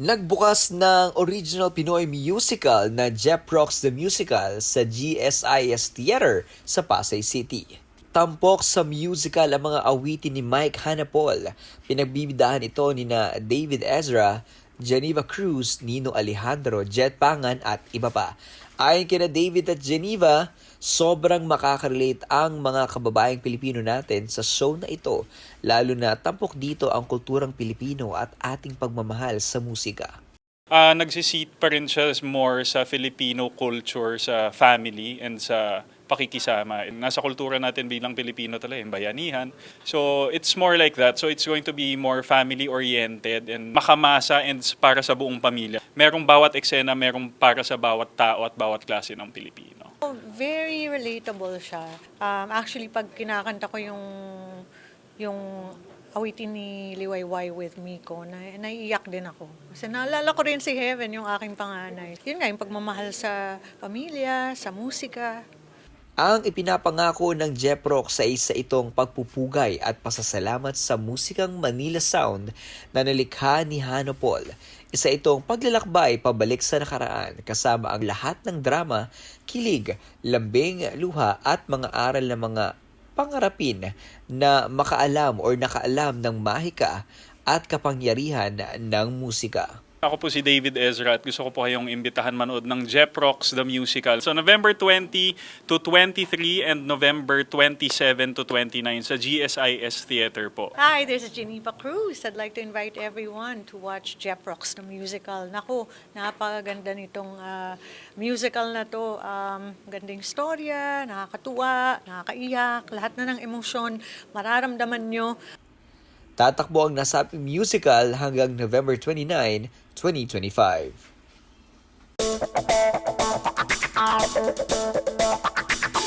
Nagbukas ng original Pinoy musical na Jeff Rocks the Musical sa GSIS Theater sa Pasay City. Tampok sa musical ang mga awitin ni Mike Hanapol. Pinagbibidahan ito ni na David Ezra, Geneva Cruz, Nino Alejandro, Jet Pangan at iba pa. Ayon kina David at Geneva, sobrang makaka-relate ang mga kababaeng Pilipino natin sa show na ito, lalo na tampok dito ang kulturang Pilipino at ating pagmamahal sa musika. Ah, nagsisit pa rin siya more sa Filipino culture, sa family, and sa pakikisama. Nasa kultura natin bilang Pilipino talaga, yung bayanihan. So, it's more like that. So, it's going to be more family-oriented and makamasa and para sa buong pamilya. Merong bawat eksena, merong para sa bawat tao at bawat klase ng Pilipino. Very relatable siya. Um, actually, pag kinakanta ko yung yung awitin ni Liwayway with Miko, na, naiiyak din ako. Kasi naalala ko rin si Heaven, yung aking panganay. Yun nga, yung pagmamahal sa pamilya, sa musika. Ang ipinapangako ng Jeff sa isa itong pagpupugay at pasasalamat sa musikang Manila Sound na nalikha ni Hano Paul. Isa itong paglalakbay pabalik sa nakaraan kasama ang lahat ng drama, kilig, lambing, luha at mga aral ng mga pangarapin na makaalam or nakaalam ng mahika at kapangyarihan ng musika. Ako po si David Ezra at gusto ko po kayong imbitahan manood ng Jep Rocks the Musical. So November 20 to 23 and November 27 to 29 sa GSIS Theater po. Hi, there's Geneva Cruz. I'd like to invite everyone to watch Jeff Rocks, the musical. Naku, napakaganda nitong ah, musical na to. Um, ganding storya, nakakatuwa, nakakaiyak, lahat na ng emosyon, mararamdaman nyo. Tatakbo ang nasabing musical hanggang November 29, 2025.